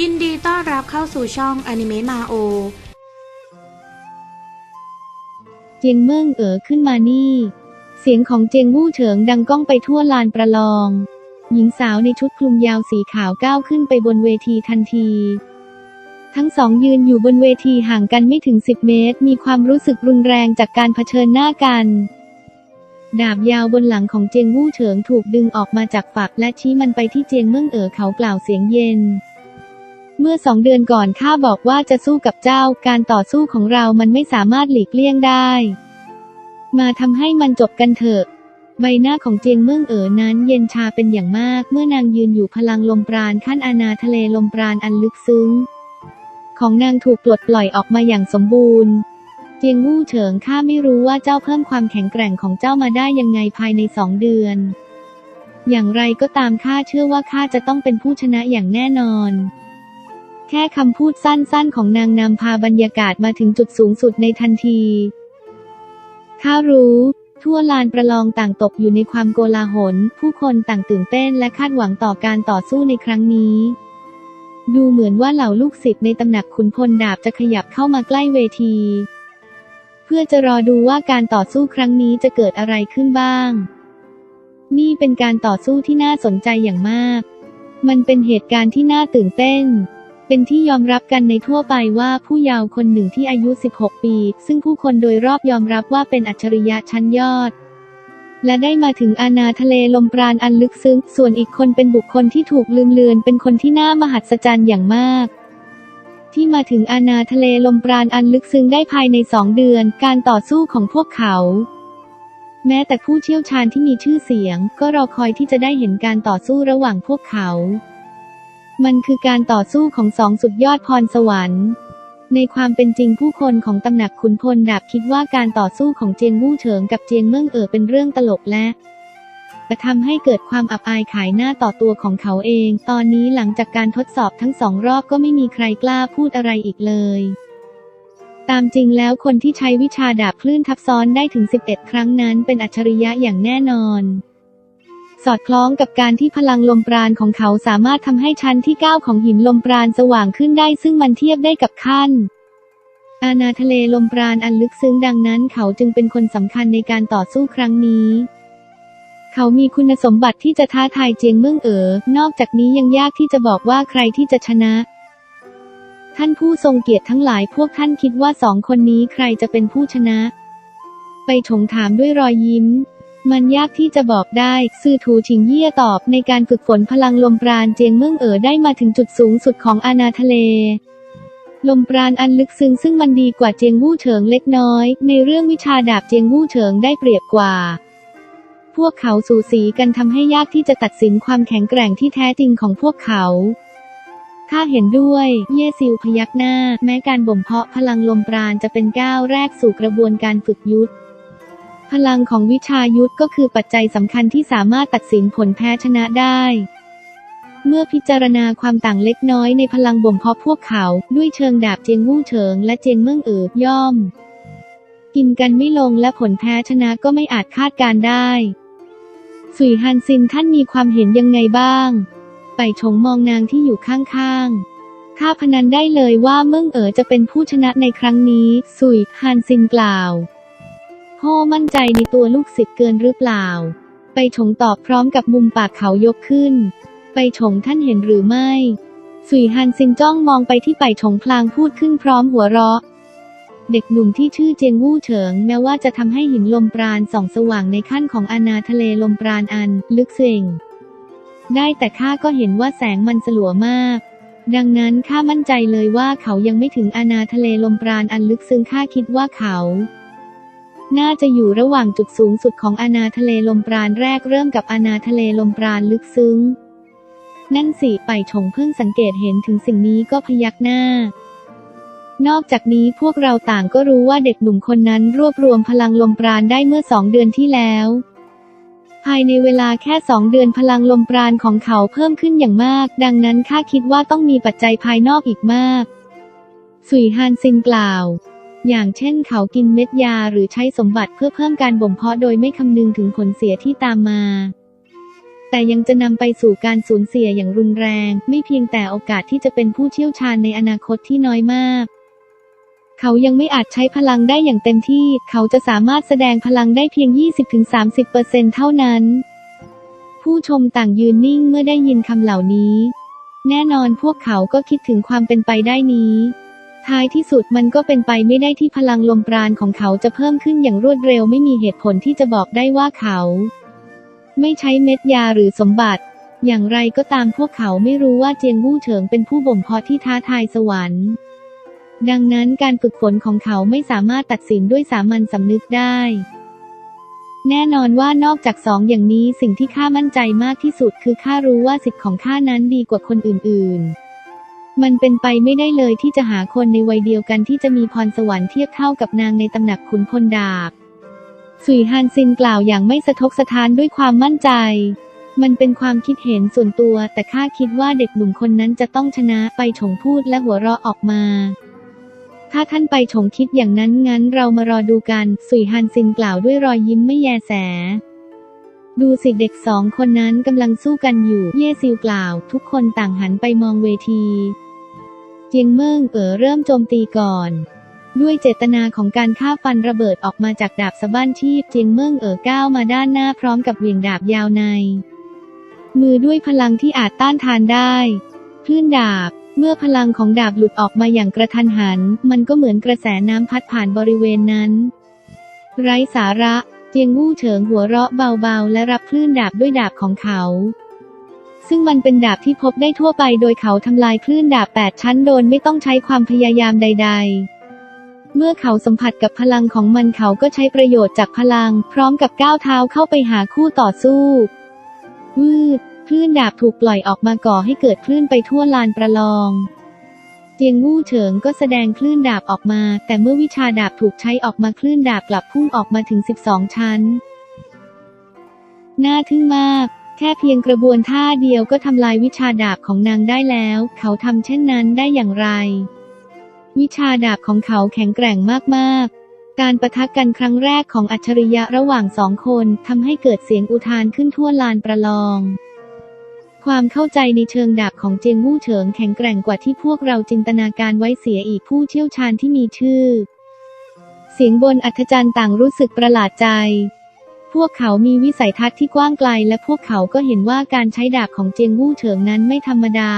ยินดีต้อนรับเข้าสู่ช่องอนิเมะมาโอเจียงเมิ่งเอ๋อขึ้นมานี่ เสียงของเจียงวู่เฉิงดังก้องไปทั่วลานประลอง หญิงสาวในชุดคลุมยาวสีขาวก้าวขึ้นไปบนเวทีทันที ทั้งสองยืนอยู่บนเวทีห่างกันไม่ถึง10เมตร มีความรู้สึกรุนแรงจากการเผชิญหน้ากันดาบยาวบนหลังของเจียงวู่เฉิงถูกดึงออกมาจากฝักและชี้มันไปที่เจียงเมิ่งเอ๋อเขากล่าวเสียงเย็น เมื่อสองเดือนก่อนข้าบอกว่าจะสู้กับเจ้า การต่อสู้ของเรามันไม่สามารถหลีกเลี่ยงได้ มาทำให้มันจบกันเถอะ ใบหน้าของเจียงเมืองเอ๋อนั้นเย็นชาเป็นอย่างมาก เมื่อนางยืนอยู่พลังลมปราณขั้นอาณาทะเลลมปราณอันลึกซึ้ง ของนางถูกปลดปล่อยออกมาอย่างสมบูรณ์ เจียงวู่เฉิงข้าไม่รู้ว่าเจ้าเพิ่มความแข็งแกร่งของเจ้ามาได้ยังไงภายในสองเดือน อย่างไรก็ตามข้าเชื่อว่าข้าจะต้องเป็นผู้ชนะอย่างแน่นอน แค่คำพูดสั้นๆ ของนางนำพาบรรยากาศมาถึงจุดสูงสุดในทันทีข้ารู้ ทั่วลานประลองต่างตกอยู่ในความโกลาหล ผู้คนต่างตื่นเต้นและคาดหวังต่อการต่อสู้ในครั้งนี้ ดูเหมือนว่าเหล่าลูกศิษย์ในตำหนักขุนพลดาบจะขยับเข้ามาใกล้เวที เพื่อจะรอดูว่าการต่อสู้ครั้งนี้จะเกิดอะไรขึ้นบ้าง นี่เป็นการต่อสู้ที่น่าสนใจอย่างมาก มันเป็นเหตุการณ์ที่น่าตื่นเต้น เป็นที่ยอมรับกันในทั่วไปว่าผู้เยาว์คนหนึ่งที่อายุ 16 ปี ซึ่งผู้คนโดยรอบยอมรับว่าเป็นอัจฉริยะชั้นยอด และได้มาถึงอาณาทะเลลมปราณอันลึกซึ้ง ส่วนอีกคนเป็นบุคคลที่ถูกลืมเลือน เป็นคนที่น่ามหัศจรรย์อย่างมาก ที่มาถึงอาณาทะเลลมปราณอันลึกซึ้งได้ภายในสองเดือน การต่อสู้ของพวกเขาแม้แต่ผู้เชี่ยวชาญที่มีชื่อเสียง ก็รอคอยที่จะได้เห็นการต่อสู้ระหว่างพวกเขา มันคือการต่อสู้ของสองสุดยอดพรสวรรค์ ในความเป็นจริงผู้คนของตำหนักขุนพลดาบคิดว่าการต่อสู้ของเจียงวู่เฉิงกับเจียงเมิ่งเอ๋อเป็นเรื่องตลกและจะทำให้เกิดความอับอายขายหน้าต่อตัวของเขาเอง ตอนนี้หลังจากการทดสอบทั้งสองรอบก็ไม่มีใครกล้าพูดอะไรอีกเลย ตามจริงแล้วคนที่ใช้วิชาดาบคลื่นทับซ้อนได้ถึง 11 ครั้งนั้นเป็นอัจฉริยะอย่างแน่นอน สอดคล้องกับการที่พลังลมปราณของเขาสามารถทำให้ชั้นที่ 9 ของหินลมปราณสว่างขึ้นได้ซึ่งมันเทียบได้กับขั้น อาณาทะเลลมปราณอันลึกซึ้งดังนั้นเขาจึงเป็นคนสำคัญในการต่อสู้ครั้งนี้ เขามีคุณสมบัติที่จะท้าทายเจียงเมืองเอ๋อนอกจากนี้ยังยากที่จะบอกว่าใครที่จะชนะ ท่านผู้ทรงเกียรติทั้งหลายพวกท่านคิดว่าสองคนนี้ใครจะเป็นผู้ชนะ ไปถงถามด้วยรอยยิ้ม มันยากที่จะบอกได้ ซื่อถูชิงเยี่ยตอบในการฝึกฝนพลังลมปราณเจียงเมืองเอ๋อได้มาถึงจุดสูงสุดของอาณาทะเล ลมปราณอันลึกซึ้งซึ่งมันดีกว่าเจียงวู่เฉิงเล็กน้อย ในเรื่องวิชาดาบเจียงวู่เฉิงได้เปรียบกว่า พวกเขาสูสีกันทำให้ยากที่จะตัดสินความแข็งแกร่งที่แท้จริงของพวกเขาข้าเห็นด้วย เย่ซิวพยักหน้า แม้การบ่มเพาะพลังลมปราณจะเป็นก้าวแรกสู่กระบวนการฝึกยุทธ พลังของวิชายุทธก็คือปัจจัยสำคัญที่สามารถตัดสินผลแพ้ชนะได้ เมื่อพิจารณาความต่างเล็กน้อยในพลังบ่มเพาะพวกเขาด้วยเชิงดาบเจียงวู่เฉิงและเจียงเมืองเอ๋อย่อม กินกันไม่ลงและผลแพ้ชนะก็ไม่อาจคาดการได้ สุยฮันซินท่านมีความเห็นยังไงบ้าง ไปชงมองนางที่อยู่ข้างๆข้าพนันได้เลยว่าเมืองเอ๋อจะเป็นผู้ชนะในครั้งนี้ สุยฮันซินกล่าว พ่อมั่นใจในตัวลูกศิษย์เกินหรือเปล่า ไปชงตอบพร้อมกับมุมปากเขายกขึ้น ไปชงท่านเห็นหรือไม่สุยฮันซินจ้องมองไปที่ไปชงพลางพูดขึ้นพร้อมหัวเราะ เด็กหนุ่มที่ชื่อเจียงวู่เฉิง แม้ว่าจะทำให้หินลมปราณส่องสว่างในขั้นของอาณาทะเลลมปราณอัน ลึกเส่งได้แต่ข้าก็เห็นว่าแสงมันสลัวมาก ดังนั้นข้ามั่นใจเลยว่าเขายังไม่ถึงอาณาทะเลลมปราณอันลึกซึ้งข้าคิดว่าเขา น่าจะอยู่ระหว่างจุดสูงสุดของอาณาทะเลลมปราณแรกเริ่มกับอาณาทะเลลมปราณลึกซึ้ง นั่นสิไปชงเพิ่งสังเกตเห็นถึงสิ่งนี้ก็พยักหน้า นอกจากนี้พวกเราต่างก็รู้ว่าเด็กหนุ่มคนนั้นรวบรวมพลังลมปราณได้เมื่อสองเดือนที่แล้ว ภายในเวลาแค่สองเดือนพลังลมปราณของเขาเพิ่มขึ้นอย่างมาก ดังนั้นข้าคิดว่าต้องมีปัจจัยภายนอกอีกมาก สุยฮานซินกล่าว อย่างเช่นเขากินเม็ดยาหรือใช้สมบัติเพื่อเพิ่มการบ่มเพาะโดยไม่คำนึงถึงผลเสียที่ตามมาแต่ยังจะนำไปสู่การสูญเสียอย่างรุนแรง ไม่เพียงแต่โอกาสที่จะเป็นผู้เชี่ยวชาญในอนาคตที่น้อยมาก เขายังไม่อาจใช้พลังได้อย่างเต็มที่ เขาจะสามารถแสดงพลังได้เพียง 20-30%เท่านั้น ผู้ชมต่างยืนนิ่งเมื่อได้ยินคำเหล่านี้ แน่นอนพวกเขาก็คิดถึงความเป็นไปได้นี้ ท้ายที่สุดมันก็เป็นไปไม่ได้ที่พลังลมปราณของเขาจะเพิ่มขึ้นอย่างรวดเร็วไม่มีเหตุผลที่จะบอกได้ว่าเขา ไม่ใช้เม็ดยาหรือสมบัติ อย่างไรก็ตามพวกเขาไม่รู้ว่าเจียงวู่เฉิงเป็นผู้บ่มเพาะที่ท้าทายสวรรค์ ดังนั้นการฝึกฝนของเขาไม่สามารถตัดสินด้วยสามัญสำนึกได้ แน่นอนว่านอกจากสองอย่างนี้สิ่งที่ข้ามั่นใจมากที่สุดคือข้ารู้ว่าสิทธิ์ของข้านั้นดีกว่าคนอื่น ๆ มันเป็นไปไม่ได้เลยที่จะหาคนในวัยเดียวกันที่จะมีพรสวรรค์เทียบเท่ากับนางในตำหนักขุนพลดาบ สุยฮันซินกล่าวอย่างไม่สะทกสะท้านด้วยความมั่นใจ มันเป็นความคิดเห็นส่วนตัว แต่ข้าคิดว่าเด็กหนุ่มคนนั้นจะต้องชนะไปฉงพูดและหัวเราะออกมา ถ้าท่านไปฉงคิดอย่างนั้นงั้นเรามารอดูกัน สุยฮันซินกล่าวด้วยรอยยิ้มไม่แยแสดูสิเด็กสองคนนั้นกำลังสู้กันอยู่ เย่ซิวกล่าว ทุกคนต่างหันไปมองเวที เจียงเมิ่งเอ๋อเริ่มโจมตีก่อน ด้วยเจตนาของการฆ่าฟันระเบิดออกมาจากดาบสะบ้านชีพเจียงเมิ่งเอ๋อก้าวมาด้านหน้าพร้อมกับเหวี่ยงดาบยาวใน มือด้วยพลังที่อาจต้านทานได้คลื่นดาบเมื่อพลังของดาบหลุดออกมาอย่างกระทันหัน มันก็เหมือนกระแสน้ำพัดผ่านบริเวณนั้น ไร้สาระ เจียงวู่เฉิงหัวเราะเบาๆ และรับคลื่นดาบด้วยดาบของเขา ซึ่งมันเป็นดาบที่พบได้ทั่วไปโดยเขาทำลายคลื่นดาบแปดชั้นโดยไม่ต้องใช้ความพยายามใด ๆเมื่อเขาสัมผัสกับพลังของมันเขาก็ใช้ประโยชน์จากพลัง พร้อมกับก้าวเท้าเข้าไปหาคู่ต่อสู้วืดคลื่นดาบถูกปล่อยออกมาก่อให้เกิดคลื่นไปทั่วลานประลอง เจียงวู่เฉิงก็แสดงคลื่นดาบออกมา แต่เมื่อวิชาดาบถูกใช้ออกมาคลื่นดาบกลับพุ่งออกมาถึง 12 ชั้น น่าทึ่งมาก ค่เพียงกระบวนท่าเดียวก็ทำลายวิชาดาบของนางได้แล้ว เขาทำเช่นนั้นได้อย่างไร วิชาดาบของเขาแข็งแกร่งมากๆ การประทะกันครั้งแรกของอัจฉริยะระหว่างสองคนทำให้เกิดเสียงอุทานขึ้นทั่วลานประลอง ความเข้าใจในเชิงดาบของเจียงวู่เฉิงแข็งแกร่งกว่าที่พวกเราจินตนาการไว้เสียอีกผู้เชี่ยวชาญที่มีชื่อ เสียงบนอัธจันทร์ต่างรู้สึกประหลาดใจ พวกเขามีวิสัยทัศน์ที่กว้างไกล และพวกเขาก็เห็นว่าการใช้ดาบของเจียงวู่เฉิงนั้นไม่ธรรมดา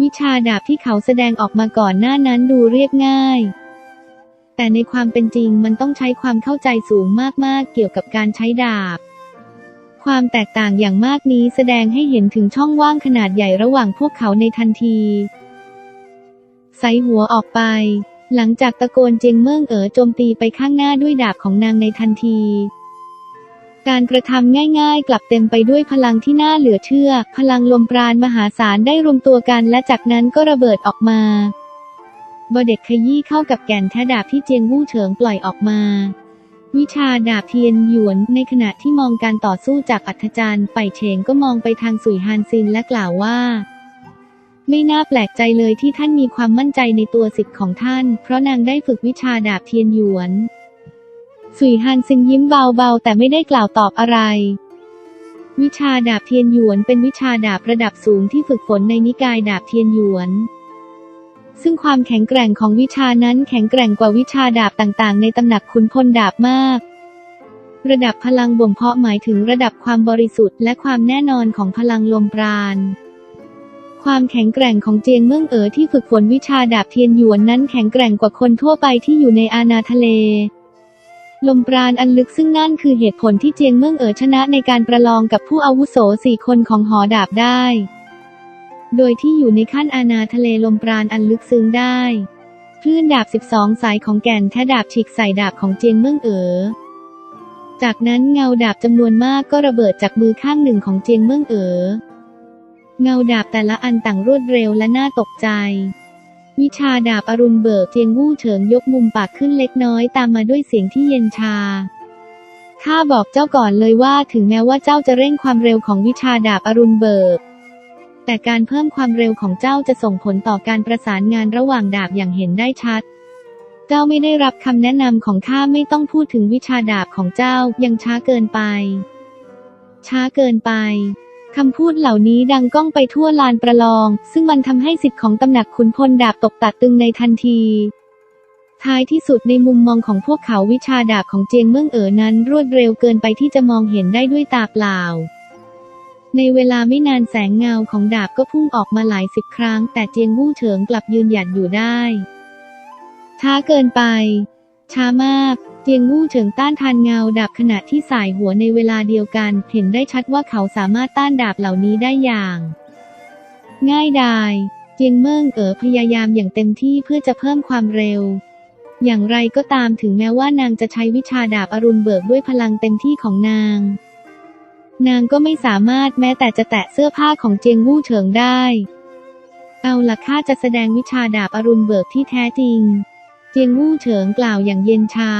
วิชาดาบที่เขาแสดงออกมาก่อนหน้านั้นดูเรียบง่าย แต่ในความเป็นจริงมันต้องใช้ความเข้าใจสูงมากๆ เกี่ยวกับการใช้ดาบ ความแตกต่างอย่างมากนี้แสดงให้เห็นถึงช่องว่างขนาดใหญ่ระหว่างพวกเขาในทันทีใส่หัวออกไป หลังจากตะโกนเจียงเมิ่งเอ๋อโจมตีไปข้างหน้าด้วยดาบของนางในทันที การกระทำง่ายๆ กลับเต็มไปด้วยพลังที่น่าเหลือเชื่อ พลังลมปราณมหาศาลได้รวมตัวกันและจากนั้นก็ระเบิดออกมาบเด็ดขยี้เข้ากับแก่นแท้ดาบที่เจียงวู่เฉิงปล่อยออกมา วิชาดาบเทียนหยวน ในขณะที่มองการต่อสู้จากอัธจันทร์ไปเฉงก็มองไปทางสุยฮานซินและกล่าวว่า ไม่น่าแปลกใจเลยที่ท่านมีความมั่นใจในตัวสิทธิ์ของท่าน เพราะนางได้ฝึกวิชาดาบเทียนหยวน สุยฮานซินยิ้มเบาๆ แต่ไม่ได้กล่าวตอบอะไร วิชาดาบเทียนหยวนเป็นวิชาดาบระดับสูงที่ฝึกฝนในนิกายดาบเทียนหยวน ซึ่งความแข็งแกร่งของวิชานั้นแข็งแกร่งกว่าวิชาดาบต่างๆ ในตำหนักขุนพลดาบมาก ระดับพลังบ่มเพาะหมายถึงระดับความบริสุทธิ์และความแน่นอนของพลังลมปราณความแข็งแกร่งของเจียงเมิ่งเอ๋อที่ฝึกฝนวิชาดาบเทียนหยวนนั้นแข็งแกร่งกว่าคนทั่วไปที่อยู่ในอาณาทะเล ลมปราณอันลึกซึ่งนั่นคือเหตุผลที่เจียงเมิ่งเอ๋อชนะในการประลองกับผู้อาวุโสสี่คนของหอดาบได้ โดยที่อยู่ในขั้นอาณาทะเลลมปราณอันลึกซึ้งได้คลื่นดาบ 12 สายของแก่นแท้ดาบฉีกใส่ดาบของเจียงเมิ่งเอ๋อ จากนั้นเงาดาบจำนวนมากก็ระเบิดจากมือข้างหนึ่งของเจียงเมิ่งเอ๋อ เงาดาบแต่ละอันต่างรวดเร็วและน่าตกใจ วิชาดาบอรุณเบิกเจียงวู่เฉิงยกมุมปากขึ้นเล็กน้อยตามมาด้วยเสียงที่เย็นชา ข้าบอกเจ้าก่อนเลยว่าถึงแม้ว่าเจ้าจะเร่งความเร็วของวิชาดาบอรุณเบิก แต่การเพิ่มความเร็วของเจ้าจะส่งผลต่อการประสานงานระหว่างดาบอย่างเห็นได้ชัด เจ้าไม่ได้รับคำแนะนำของข้าไม่ต้องพูดถึงวิชาดาบของเจ้ายังช้าเกินไป ช้าเกินไป คำพูดเหล่านี้ดังก้องไปทั่วลานประลอง ซึ่งมันทำให้สิทธิ์ของตำหนักขุนพลดาบตกตัดตึงในทันที ท้ายที่สุดในมุมมองของพวกเขาวิชาดาบของเจียงเมืองเอ๋อนั้น รวดเร็วเกินไปที่จะมองเห็นได้ด้วยตาเปล่า ในเวลาไม่นานแสงเงาของดาบก็พุ่งออกมาหลายสิบครั้ง แต่เจียงวู่เฉิงกลับยืนหยัดอยู่ได้ ช้าเกินไป ช้ามาก เจียงวู่เฉิงต้านทานเงาดาบขณะที่สายหัวในเวลาเดียวกัน เห็นได้ชัดว่าเขาสามารถต้านดาบเหล่านี้ได้อย่าง ง่ายดายเจียงเมิงเอ๋อพยายามอย่างเต็มที่เพื่อจะเพิ่มความเร็ว อย่างไรก็ตามถึงแม้ว่านางจะใช้วิชาดาบอรุณเบิกด้วยพลังเต็มที่ของนาง นางก็ไม่สามารถแม้แต่จะแตะเสื้อผ้าของเจียงวู่เฉิงได้ เอาละข้าจะแสดงวิชาดาบอรุณเบิกที่แท้จริง เจียงวู่เฉิงกล่าวอย่างเย็นชา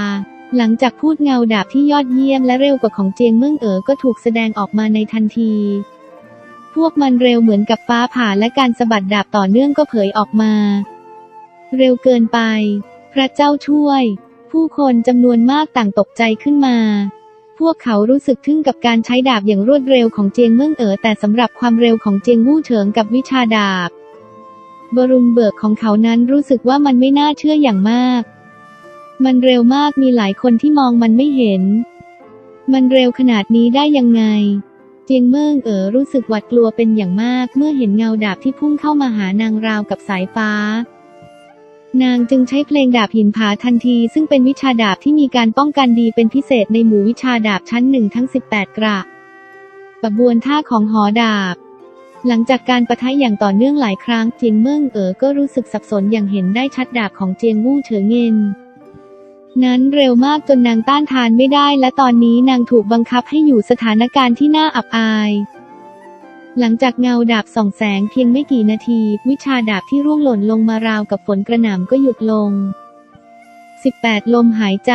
หลังจากพูดเงาดาบที่ยอดเยี่ยมและเร็วกว่าของเจียงเมืองเอ๋อก็ถูกแสดงออกมาในทันที พวกมันเร็วเหมือนกับฟ้าผ่าและการสะบัดดาบต่อเนื่องก็เผยออกมา เร็วเกินไป พระเจ้าช่วย ผู้คนจำนวนมากต่างตกใจขึ้นมา พวกเขารู้สึกทึ่งกับการใช้ดาบอย่างรวดเร็วของเจียงเมืองเอ๋อแต่สำหรับความเร็วของเจียงวู่เฉิงกับวิชาดาบ บรุณเบิกของเขานั้นรู้สึกว่ามันไม่น่าเชื่ออย่างมาก มันเร็วมากมีหลายคนที่มองมันไม่เห็น มันเร็วขนาดนี้ได้ยังไง เจียงเมิงเอ๋อรู้สึกหวาดกลัวเป็นอย่างมาก เมื่อเห็นเงาดาบที่พุ่งเข้ามาหานางราวกับสายฟ้า นางจึงใช้เพลงดาบหินผาทันที ซึ่งเป็นวิชาดาบที่มีการป้องกันดีเป็นพิเศษในหมู่วิชาดาบชั้นหนึ่งทั้ง 18 กระกระบวนท่าของหอดาบหลังจากการประทะอย่างต่อเนื่องหลายครั้งเจียงเมิงเอ๋อก็รู้สึกสับสนอย่างเห็นได้ชัดดาบของเจียงวู่เฉิงเงิน นั้นเร็วมากจนนางต้านทานไม่ได้ และตอนนี้นางถูกบังคับให้อยู่สถานการณ์ที่น่าอับอาย หลังจากเงาดาบส่องแสงเพียงไม่กี่นาที วิชาดาบที่ร่วงหล่นลงมาราวกับฝนกระหน่ำก็หยุดลง 18 ลมหายใจ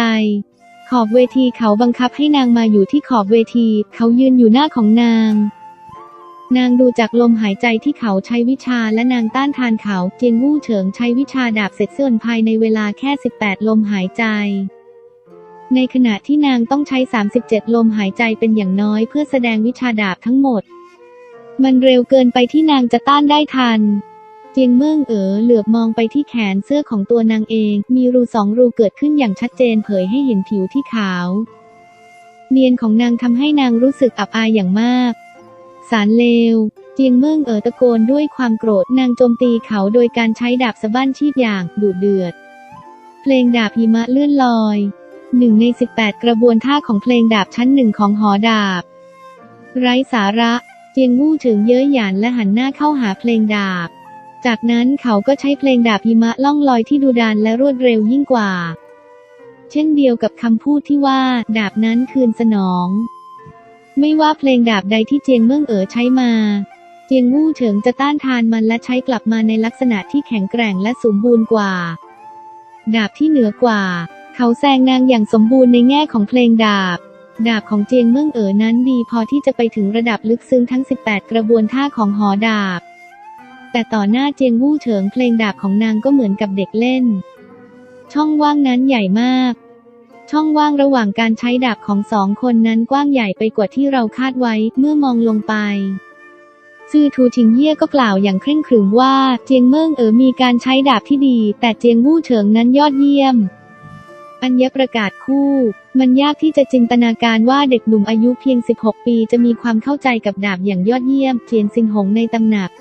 ขอบเวทีเขาบังคับให้นางมาอยู่ที่ขอบเวที เขายืนอยู่หน้าของนาง นางดูจากลมหายใจที่เขาใช้วิชาและนางต้านทานเขาเจียงวู่เฉิงใช้วิชาดาบเสร็จส่วนภายในเวลาแค่ 18 ลมหายใจ ในขณะที่นางต้องใช้ 37 ลมหายใจเป็นอย่างน้อยเพื่อแสดงวิชาดาบทั้งหมด มันเร็วเกินไปที่นางจะต้านได้ทัน เจียงเมืองเอ๋อเหลือบมองไปที่แขนเสื้อของตัวนางเอง มีรูสองรูเกิดขึ้นอย่างชัดเจนเผยให้เห็นผิวที่ขาว เนียนของนางทำให้นางรู้สึกอับอายอย่างมาก สารเลว เจียงเมืองเอ๋อตะโกนด้วยความโกรธนางโจมตีเขาโดยการใช้ดาบสะบั้นชีพอย่างดุเดือด เพลงดาบหิมะเลื่อนลอยหนึ่งใน 18 กระบวนท่าของเพลงดาบชั้นหนึ่งของหอดาบ ไร้สาระเจียงวู่ถึงเย้ยหยันและหันหน้าเข้าหาเพลงดาบ จากนั้นเขาก็ใช้เพลงดาบหิมะล่องลอยที่ดูดานและรวดเร็วยิ่งกว่า เช่นเดียวกับคำพูดที่ว่า ดาบนั้นคืนสนอง ไม่ว่าเพลงดาบใดที่เจียงเมืองเอ๋อใช้มาเจียงวู่เฉิงจะต้านทานมันและใช้กลับมาในลักษณะที่แข็งแกร่งและสมบูรณ์กว่า ดาบที่เหนือกว่า เขาแซงนางอย่างสมบูรณ์ในแง่ของเพลงดาบ ดาบของเจียงเมืองเอ๋อนั้นดีพอที่จะไปถึงระดับลึกซึ้งทั้ง 18 กระบวนท่าของหอดาบ แต่ต่อหน้าเจียงวู่เฉิงเพลงดาบของนางก็เหมือนกับเด็กเล่น ช่องว่างนั้นใหญ่มาก ช่องว่างระหว่างการใช้ดาบของสองคนนั้นกว้างใหญ่ไปกว่าที่เราคาดไว้เมื่อมองลงไป ซื่อทูชิงเย่ก็กล่าวอย่างเคร่งขรึมว่า เจียงเมิงเอ๋อมีการใช้ดาบที่ดี แต่เจียงวู่เฉิงนั้นยอดเยี่ยม อัญญประกาศคู่ มันยากที่จะจินตนาการว่าเด็กหนุ่มอายุเพียง 16 ปี จะมีความเข้าใจกับดาบอย่างยอดเยี่ยมเจียนซินหงในตำหนัก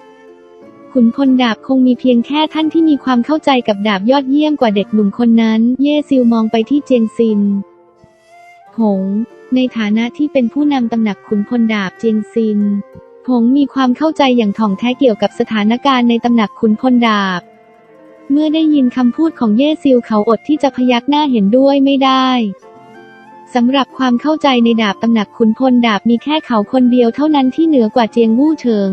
ขุนพลดาบคงมีเพียงแค่ท่านที่มีความเข้าใจกับดาบยอดเยี่ยมกว่าเด็กหนุ่มคนนั้น เย่ซิลมองไปที่เจียนซิน หง ในฐานะที่เป็นผู้นำตำหนักขุนพลดาบเจียงซิน หงมีความเข้าใจอย่างถ่องแท้เกี่ยวกับสถานการณ์ในตำหนักขุนพลดาบ เมื่อได้ยินคำพูดของเย่ซิลเขาอดที่จะพยักหน้าเห็นด้วยไม่ได้สำหรับความเข้าใจในดาบตำหนักขุนพลดาบมีแค่เขาคนเดียวเท่านั้นที่เหนือกว่าเจียงวู่เฉิง